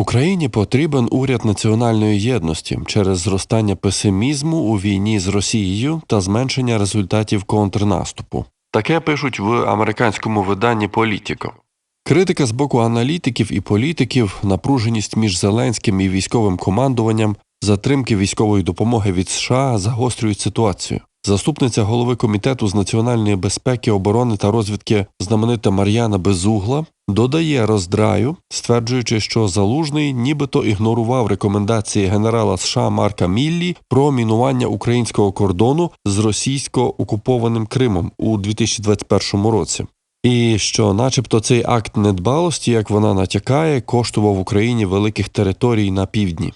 Україні потрібен уряд національної єдності через зростання песимізму у війні з Росією та зменшення результатів контрнаступу. Таке пишуть в американському виданні Політіко. Критика з боку аналітиків і політиків, напруженість між Зеленським і військовим командуванням, затримки військової допомоги від США загострюють ситуацію. Заступниця голови комітету з національної безпеки, оборони та розвідки знаменита Мар'яна Безугла додає роздраю, стверджуючи, що залужний нібито ігнорував рекомендації генерала США Марка Міллі про мінування українського кордону з російсько окупованим Кримом у 2021 році. І що, начебто, цей акт недбалості, як вона натякає, коштував Україні великих територій на півдні.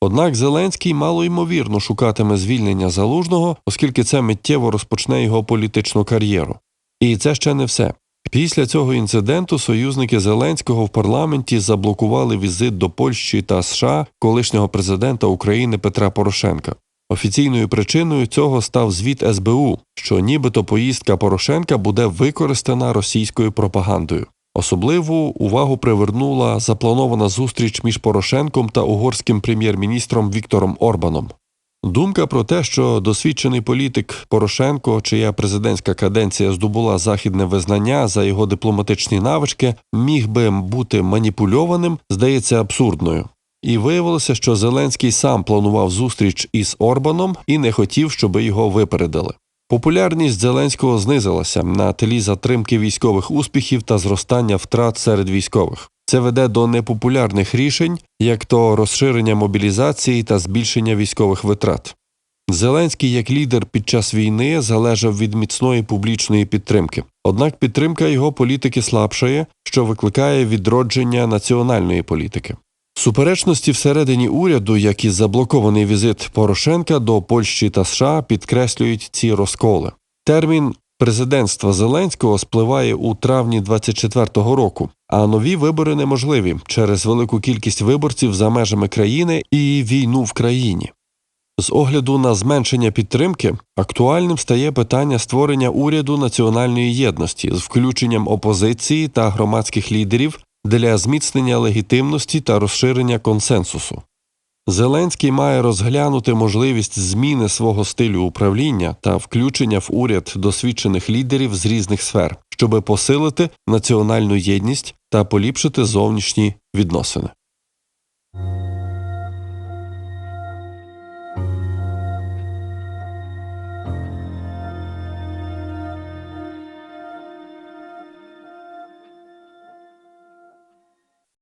Однак Зеленський мало ймовірно шукатиме звільнення залужного, оскільки це миттєво розпочне його політичну кар'єру. І це ще не все. Після цього інциденту союзники Зеленського в парламенті заблокували візит до Польщі та США колишнього президента України Петра Порошенка. Офіційною причиною цього став звіт СБУ, що нібито поїздка Порошенка буде використана російською пропагандою. Особливу увагу привернула запланована зустріч між Порошенком та угорським прем'єр-міністром Віктором Орбаном. Думка про те, що досвідчений політик Порошенко, чия президентська каденція здобула західне визнання за його дипломатичні навички, міг би бути маніпульованим, здається абсурдною. І виявилося, що Зеленський сам планував зустріч із Орбаном і не хотів, щоб його випередили. Популярність Зеленського знизилася на тлі затримки військових успіхів та зростання втрат серед військових. Це веде до непопулярних рішень, як то розширення мобілізації та збільшення військових витрат. Зеленський як лідер під час війни залежав від міцної публічної підтримки. Однак підтримка його політики слабшає, що викликає відродження національної політики. Суперечності всередині уряду, як і заблокований візит Порошенка до Польщі та США, підкреслюють ці розколи. Термін президентства Зеленського спливає у травні 24-го року, а нові вибори неможливі через велику кількість виборців за межами країни і війну в країні. З огляду на зменшення підтримки актуальним стає питання створення уряду національної єдності з включенням опозиції та громадських лідерів для зміцнення легітимності та розширення консенсусу. Зеленський має розглянути можливість зміни свого стилю управління та включення в уряд досвідчених лідерів з різних сфер, щоб посилити національну єдність та поліпшити зовнішні відносини.